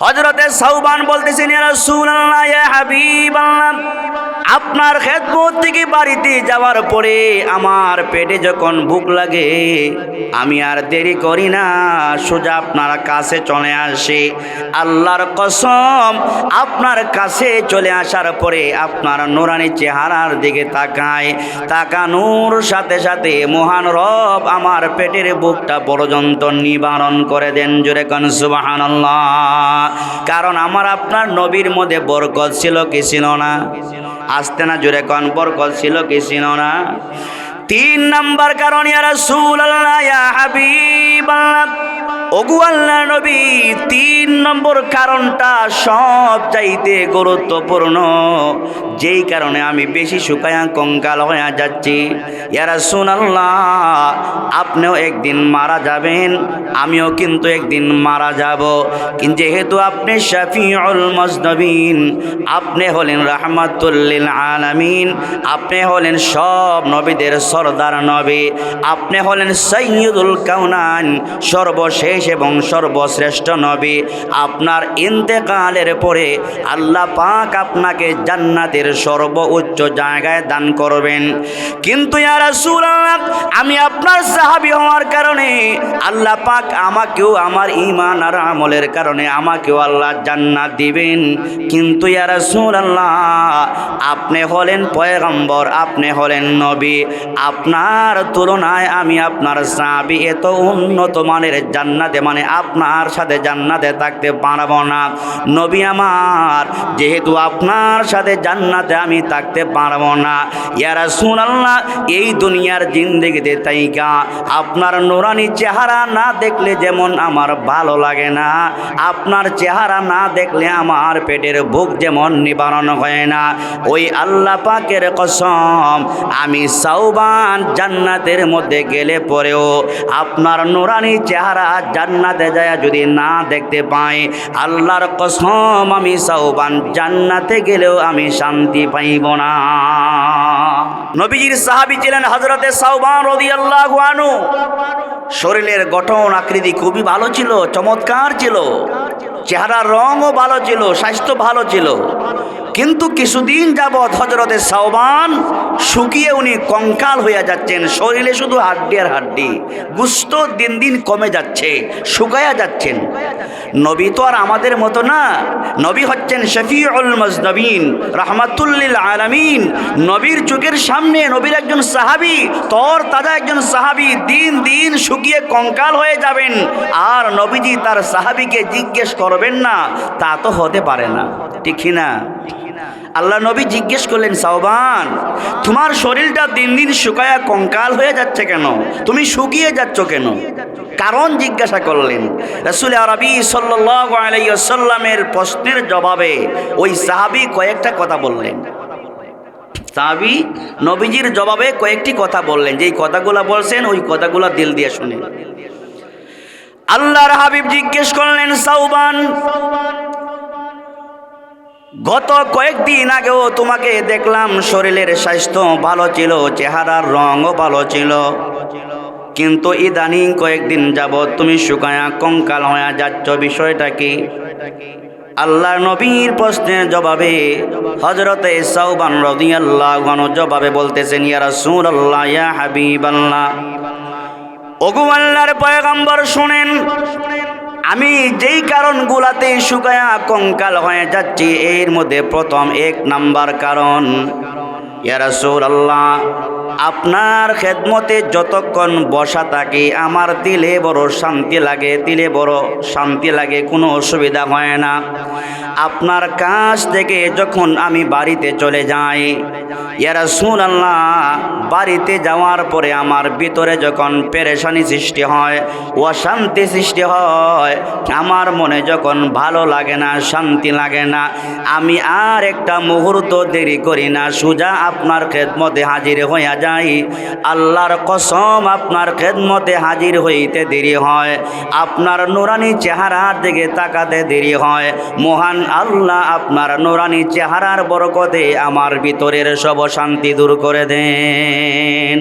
হজরতে সৌবান বলতেছেন রাসূলুল্লাহ ইয়া হাবিবাল্লাহ। আপনার খেদমত থেকে বাড়িতে যাওয়ার পরে আমার পেটে যখন ভুক লাগে, আমি আর দেরি করি না, সোজা আপনার কাছে চলে আসি। আল্লাহর কসম, আপনার কাছে চলে আসার পরে আপনার নোরানি চেহারার দিকে তাকায় তাকানোর সাথে সাথে মহান রব আমার পেটের বুকটা পর্যন্ত নিবারণ করে দেন। জোরে কন, সুবহানাল্লাহ। কারণ আমার আপনার নবীর মধ্যে বরকত ছিল কি ছিল না? আসতে না জুড়ে কন বরকত ছিল কি ছিল না? তিন নাম্বার কারণ, ইয়া রাসূলুল্লাহ, ইয়া হাবিবাল্লাহ। নবী, তিন নম্বর কারণটা সব চাইতে গুরুত্বপূর্ণ। যেই কারণে আমি বেশি শুকায়া কঙ্কাল হয়ে যাচ্ছি। ইয়ারা আল্লাহ আপনিও একদিন মারা যাবেন, আমিও কিন্তু একদিন মারা যাব। কিন্তু যেহেতু আপনি শফিউল মজনবিন, আপনি হলেন রাহমাতুল্লিল আলামিন, আপনি হলেন সব নবীদের সরদার নবী। আপনি হলেন সৈয়দুল কাউনান, সর্বশেষ এবং সর্বশ্রেষ্ঠ নবী। আপনার ইন্তেকালের পরে আল্লাহ পাক আপনাকে জান্নাতের সর্বোচ্চ জায়গায় দান করবেন। কিন্তু আমি আপনার সাহাবী হওয়ার কারণে আল্লাহ পাক আমাকেও আমার ইমান আর আমলের কারণে আমাকেও আল্লাহ জান্নাত দিবেন। কিন্তু ইয়া রাসূলুল্লাহ, আপনি হলেন পয়গম্বর, আপনি হলেন নবী। আপনার তুলনায় আমি আপনার সাহাবী এত উন্নত মানের জান্নাতে মানে আপনার সাথে জান্নাতে থাকতে পারব না। নবী আমার, যেহেতু আপনার সাথে জান্নাতে আমি থাকতে পারব না। ইয়ারা সুনাল্লাহ এই দুনিয়ার জিন্দগিতে তাইকা, আপনার নোরানি চেহারা না দেখলে যেমন আমার ভালো লাগে না, আপনার চেহারা না দেখলে আমার পেটের ভুক যেমন নিবারণ হয় না। ওই আল্লাহ পাকের কসম, আমি সাউবান জান্নাতের মধ্যে গেলে পরেও আপনার নোরানি চেহারা জান্নাতে যায় যদি না দেখতে পাই। আল্লাহর কসম, আমি সাউবান জান্নাতে গেলেও আমি শান্তি পাইব না। নবীজির সাহাবী ছিলেন হজরতে সাউবান রাদিয়াল্লাহু আনহু। শরীরের গঠন, আকৃতি খুবই ভালো ছিল, চমৎকার ছিল। চেহারার রঙও ভালো ছিল, স্বাস্থ্য ভালো ছিল। কিন্তু কিছুদিন যাবৎ হজরতে সাওবান শুকিয়ে উনি কঙ্কাল হয়ে যাচ্ছেন, শরীরে শুধু হাড্ডি আর হাড্ডি। গুস্ত দিন দিন কমে যাচ্ছে, শুকায়া যাচ্ছেন। নবী তো আর আমাদের মতো না। নবী হচ্ছেন শফিউল মজনবিন, রহমাতুল্লিল আলামিন। নবীর যুগের সামনে নবীর একজন সাহাবি, তর তাজা একজন সাহাবি, দিন দিন শুকিয়ে কঙ্কাল হয়ে যাবেন। আর নবীজি তার সাহাবিকে জিজ্ঞেস করবেন না, তা তো হতে পারে না। ঠিক না? আল্লাহ নবী জিজ্ঞেস করলেন, সাওবান, তোমার শরীরটা দিন দিন শুকায়া কঙ্কাল হয়ে যাচ্ছে কেন? তুমি শুকিয়ে যাচ্ছ কেন? কারণ জিজ্ঞাসা করলেন। রসুল আরবি সাল্লামের প্রশ্নের জবাবে ওই সাহাবি কয়েকটা কথা বললেন। সাহাবি নবীজির জবাবে কয়েকটি কথা বললেন। যেই কথাগুলা বলছেন, ওই কথাগুলো দিল দিয়ে শুনে। আল্লাহর হাবিব জিজ্ঞেস করলেন সাউবান গত কয়েকদিন আগেও তোমাকে দেখলাম শরীরের স্বাস্থ্য ভালো ছিল, চেহারার রঙও ভালো ছিল। কিন্তু ইদানিং কয়েকদিন যাবৎ তুমি শুকায়া কঙ্কাল হয়ে যাচ্ছ, বিষয়টা কি? আল্লাহ নবীর প্রশ্নের জবাবে হজরতে সাউবান রদিয়াল্লাহ জবাবে বলতেছেন, ইয়া রাসূলুল্লাহ, ইয়া হাবিবাল্লাহ। ওগু আল্লাহর পয়গম্বর শুনেন আমি যেই কারণগুলাতে শুকায়া কঙ্কাল হয়ে যাচ্ছি, এর মধ্যে প্রথম এক নাম্বার কারণ ইয়ারসুল আল্লাহ আপনার খেদমতে যতক্ষণ বসা থাকি, আমার দিলে বড় শান্তি লাগে, দিলে বড় শান্তি লাগে, কোনো অসুবিধা হয় না। আপনার কাছ থেকে যখন আমি বাড়িতে চলে যাই ইয়ারা শুন আল্লাহ বাড়িতে যাওয়ার পরে আমার ভিতরে যখন পেরেশানি সৃষ্টি হয়, অশান্তি সৃষ্টি হয়, আমার মনে যখন ভালো লাগে না, শান্তি লাগে না, আমি আর একটা মুহূর্ত দেরি করি না, সুজা আপনার খেদমতে হাজির হইয়া যাই, আল্লাহর কসম আপনার খেদমতে হাজির হইতে দেরি হয়। আপনার নুরানি চেহারার দিকে তাকাতে দেরি হয়। মহান আল্লাহ আপনার নুরানি চেহারার বরকতে আমার ভিতরের সব শান্তি দূর করে দেন।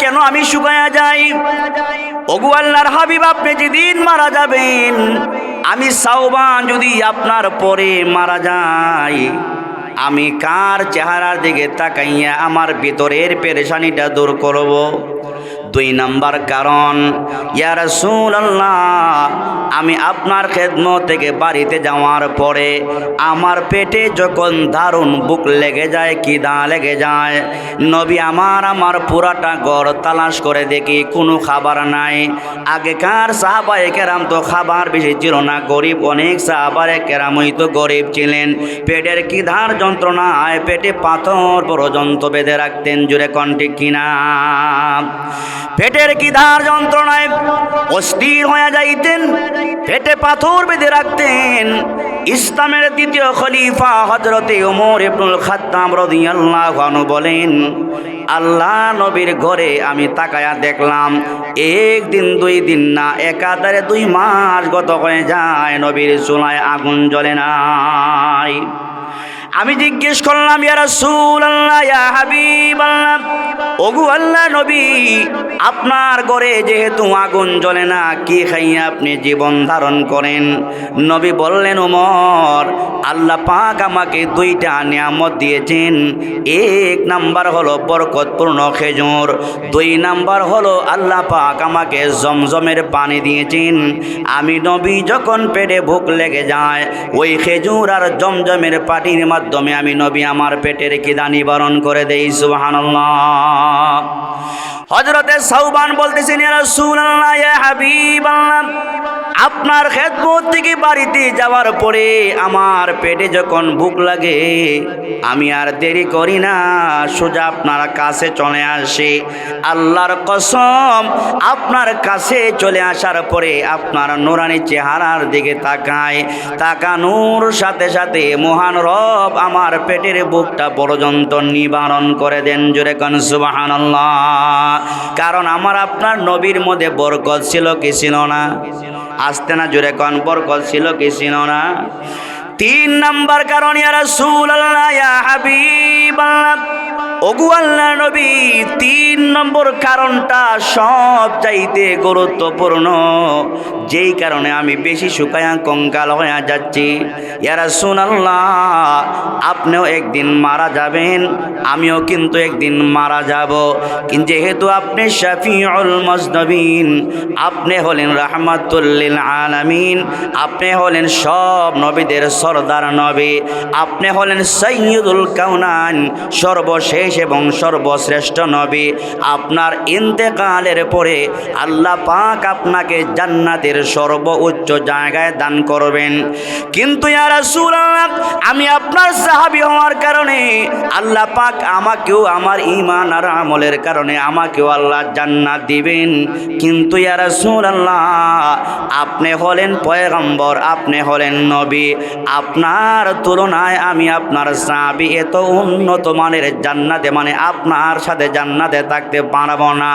কেন আমি শুকায়া যাই? ওগু আল্লাহর হাবিব, আপনি যেদিন মারা যাবেন, আমি সাওবান যদি আপনার পরে মারা যাই। আমি কার চেহারার দিকে তাকাইয়া আমার ভিতরের পেরেশানিটা দূর করব? দুই নাম্বার কারণ ইয়ার আল্লাহ আমি আপনার খেদমত থেকে বাড়িতে যাওয়ার পরে আমার পেটে যখন দারুণ বুক লেগে যায়, কি দা লেগে যায়, নবী আমার আমার পুরাটা ঘর তালাশ করে দেখি, কোনো খাবার নাই। আগেকার সাহাবায়ে কেরাম তো খাবার বেশি ছিল না, গরিব অনেক সাহাবারে কেরামই তো গরিব ছিলেন। পেটের কি ধার যন্ত্রণায় পেটে পাথর পর্যন্ত বেঁধে রাখতেন জুড়ে কণ্ঠে কিনা পেটের কি ধার যন্ত্রণায় অস্থির হয়ে যাইতেন? পেটে পাথর বেঁধে রাখতেন। ইসলামের দ্বিতীয় খলিফা হজরতে ওমর ইবনুল খাত্তাম রাদিয়াল্লাহু আনহু বলেন, আল্লাহ নবীর ঘরে আমি তাকায়া দেখলাম, একদিন দুই দিন না, একাধারে দুই মাস গত হয়ে যায়, নবীর চুলায় আগুন জ্বলে নাই। আমি জিজ্ঞেস করলাম, ইয়া রাসূলুল্লাহ, ইয়া হাবিবাল্লাহ, ওগু আল্লাহ নবী, আপনার ঘরে যেহেতু আগুন জ্বলে না, কি খাইয়া আপনি জীবন ধারণ করেন? নবী বললেন, ওমর, আল্লাহ পাক আমাকে দুইটা নিয়ামত দিয়েছেন। এক নাম্বার হলো বরকতপূর্ণ খেজুর, দুই নাম্বার হলো আল্লাহ পাক আমাকে জমজমের পানি দিয়েছেন। আমি নবী যখন পেটে ভুক লেগে যায়, ওই খেজুর আর জমজমের পানির মাধ্যমে আমি নবী আমার পেটের কিদা নিবারণ করে দেই, সুবহানাল্লাহ। হজরতে সৌবান বলতেছেন, ইয়া রাসূলুল্লাহ, ইয়া হাবিবাল্লাহ। আপনার খেদমত থেকে বাড়িতে যাওয়ার পরে আমার পেটে যখন ভুক লাগে, আমি আর দেরি করি না, সোজা আপনার কাছে চলে আসি। আল্লাহর কসম, আপনার কাছে চলে আসার পরে আপনার নোরানি চেহারার দিকে তাকায় তাকানোর সাথে সাথে মহান রব আমার পেটের বুকটা পর্যন্ত নিবারণ করে দেন। জোরে কন, সুবহানাল্লাহ। কারণ আমার আপনার নবীর মধ্যে বরকত ছিল কি ছিল না? আসতে না জোরে কনপর কল ছিল কি ছিল না? তিন নাম্বার কারণ, ইয়া রাসূলুল্লাহ, ইয়া হাবিবাল্লাহ। আল্লাহ নবী, তিন নম্বর কারণটা সব চাইতে গুরুত্বপূর্ণ। যেই কারণে আমি বেশি শুকায়া কঙ্কাল হয়ে যাচ্ছি। ইয়ারা আল্লাহ আপনিও একদিন মারা যাবেন, আমিও কিন্তু একদিন মারা যাব। কিন্তু যেহেতু আপনি শাফিউল মজনবিন, আপনি হলেন রাহমাতুল্লিল আলামিন, আপনি হলেন সব নবীদের সরদার নবী। আপনি হলেন সৈয়দুল কাউনান, সর্বশেষ এবং সর্বশ্রেষ্ঠ নবী। আপনার ইন্তেকালের পরে আল্লাহ পাক আপনাকে জান্নাতের সর্বোচ্চ জায়গায় দান করবেন। কিন্তু আমি আপনার সাহাবী হওয়ার কারণে আল্লাহ পাক আমাকেও আমার ইমান আর আমলের কারণে আমাকেও আল্লাহ জান্নাত দিবেন। কিন্তু ইয়া রাসূলুল্লাহ, আপনি হলেন পয়গম্বর, আপনি হলেন নবী। আপনার তুলনায় আমি আপনার সাহাবী এত উন্নত মানের জান্নাতে মানে আপনার সাথে জান্নাতে থাকতে পারব না।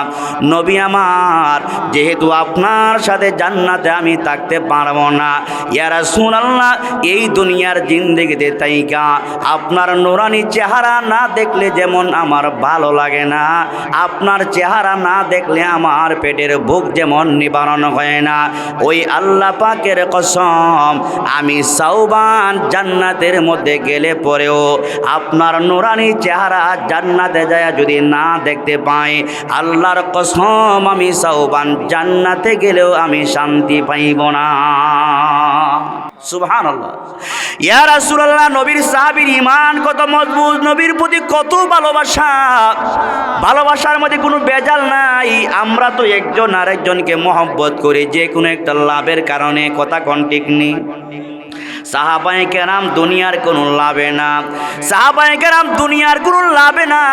নবী আমার, যেহেতু আপনার সাথে জান্নাতে আমি থাকতে পারব না। ইয়ারা সুনাল্লাহ এই দুনিয়ার জিন্দগিতে তাইকা, আপনার নুরানি চেহারা না দেখলে যেমন আমার ভালো লাগে না, আপনার চেহারা না দেখলে আমার পেটের ভুক যেমন নিবারণ হয় না। ওই আল্লাহ পাকের কসম, আমি সাউবান জান্নাতের মধ্যে গেলে পরেও আপনার নুরানি চেহারা জান্নাতে যায় যদি না দেখতে পাই। আল্লাহর কসম, আমি সাউবান জান্নাতে গেলেও আমি শান্তি পাইব না। নবীর কত মজবুত, নবীর প্রতি কত ভালোবাসা। ভালোবাসার মধ্যে কোনো বেজাল নাই। আমরা তো একজন আরেকজনকে মহব্বত করি, যে কোনো একটা লাভের কারণে, কথা কন ঠিক নেই। সাহাবাই কেরাম দুনিয়ার কোনো লাভে না। সাহাবাই কেরাম দুনিয়ার কোনো লাভে না।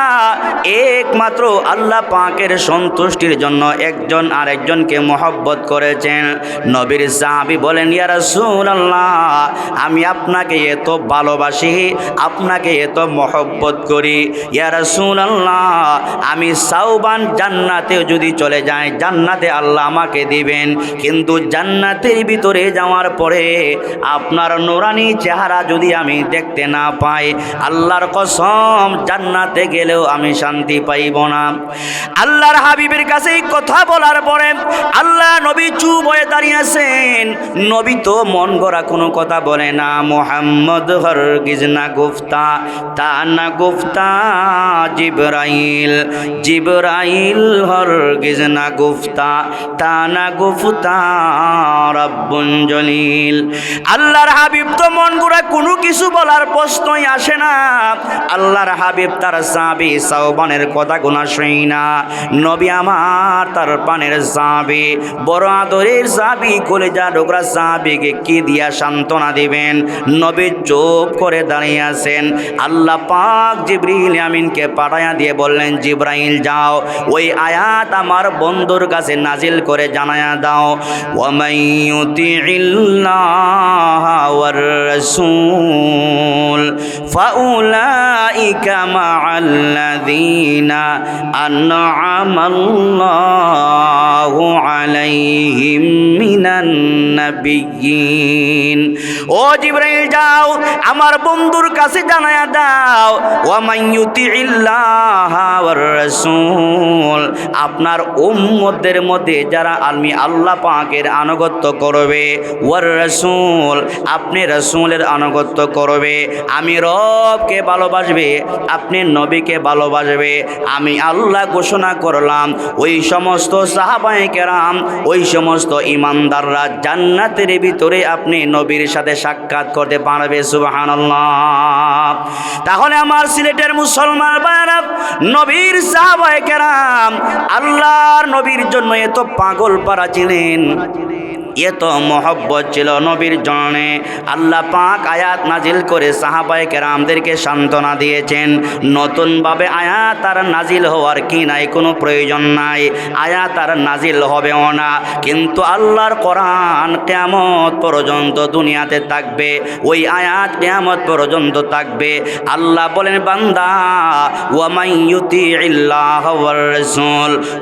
একমাত্র আল্লাহ পাকের সন্তুষ্টির জন্য একজন আরেকজনকে মহব্বত করেছেন। নবীর সাহাবি বলেন, ইয়া রাসূলুল্লাহ, আমি আপনাকে এত ভালোবাসি, আপনাকে এত মহব্বত করি। ইয়া রাসূলুল্লাহ, আমি সাউবান জান্নাতে যদি চলে যাই, জান্নাতে আল্লাহ আমাকে দিবেন। কিন্তু জান্নাতের ভিতরে যাওয়ার পরে আপনার নুরানি চেহারা যদি আমি দেখতে না পাই, আল্লাহর কসম জান্নাতে গেলেও আমি শান্তি পাইব না। আল্লাহর হাবিবের কাছে কথা বলার পরে আল্লাহ নবী চুপ হয়ে দাঁড়িয়ে আছেন। নবী তো মন গড়া কোনো কথা বলে না, মোহাম্মদ হরগিজ না গুফতা তা না গুফতা জিবরাইল জিবরাইল হরগিজ না গুফতা তা না গুফতা রব্বুন জলিল। আল্লাহর হাবিব তো মন গুড়া কোনো কিছু বলার প্রশ্নই আসে না। আল্লাহর হাবিব তার সাবি সাউবানের কথা গুনা শুই না। নবী আমার তার পানের সাবি বড় আদরের সাবি কলেজা ডোকরা সাবিকে কি দিয়া সান্ত্বনা দিবেন? নবী চুপ করে দাঁড়িয়ে আছেন। আল্লাহ পাক জিব্রিল আমিনকে পাঠাইয়া দিয়ে বললেন, জিব্রাইল যাও, ওই আয়াত আমার বন্ধুর কাছে নাজিল করে জানায়া দাও। ওয়ামাইয়ুতিল্লাহ ওয়ার রাসূল। ফাউলাইকা মা'আল্লাযীনা আন'আমাল্লাহু আলাইহিম মিনান নাবিয়্যিন। ও জিব্রাইল, যাও, আমার বন্ধুর কাছে জানায়া দাও। রাসূল। আপনার উম্মতদের মধ্যে যারা আলমি আল্লাহ পাকের আনুগত্য করবে, ওয়ার রাসূল আপনি রাসূলের আনুগত্য করবে, আমি রবকে ভালোবাসবে, আপনি নবীকে ভালোবাসবে, আমি আল্লাহ ঘোষণা করলাম, ওই সমস্ত সাহাবায়ে কেরাম, ওই সমস্ত ইমানদাররা জান্নাতের ভিতরে আপনি নবীর সাথে সাক্ষাৎ করতে পারবে, সুবহানাল্লাহ। তাহলে আমার সিলেটের মুসলমান ভাইরা নবীর সাহাবাই কেরাম, আল্লাহর নবীর জন্য এত পাগল পারা ছিলেন। এত মহব্বত ছিল নবীর জনে। আল্লাহ পাক আয়াত নাজিল করে সাহাবায়ে কেরামদেরকে সান্ত্বনা দিয়েছেন। নতুনভাবে আয়াত আর নাজিল হওয়ার কি নাই, কোনো প্রয়োজন নাই। আয়াত আর নাজিল হবেও না। কিন্তু আল্লাহর কোরআন কেমত পর্যন্ত দুনিয়াতে থাকবে। ওই আয়াত কেমত পর্যন্ত থাকবে। আল্লাহ বলেন, বান্দা ওয়ামাইয়ুতি ইল্লাহ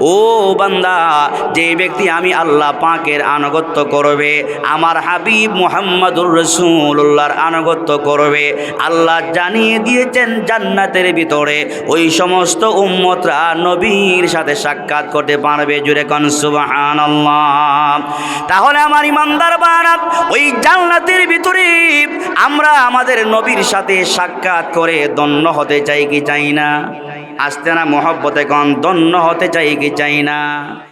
ও বান্দা, যে ব্যক্তি আমি আল্লাহ পাকের আনুগত্য করবে, আমার হাবিব মুহাম্মাদুর রসুল্লাহর আনুগত্য করবে। আল্লাহ জানিয়ে দিয়েছেন জান্নাতের ভিতরে, ওই সমস্ত উম্মতরা নবীর সাথে সাক্ষাৎ করতে পারবে। জুড়ে কন, সুবহানাল্লাহ। তাহলে আমার ইমানদার বারাত ওই জান্নাতের ভিতরে আমরা আমাদের নবীর সাথে সাক্ষাৎ করে দন্য হতে চাই কি চাই না? আসতে না, মহব্বতে কন দন্য হতে চাই কি চাই না?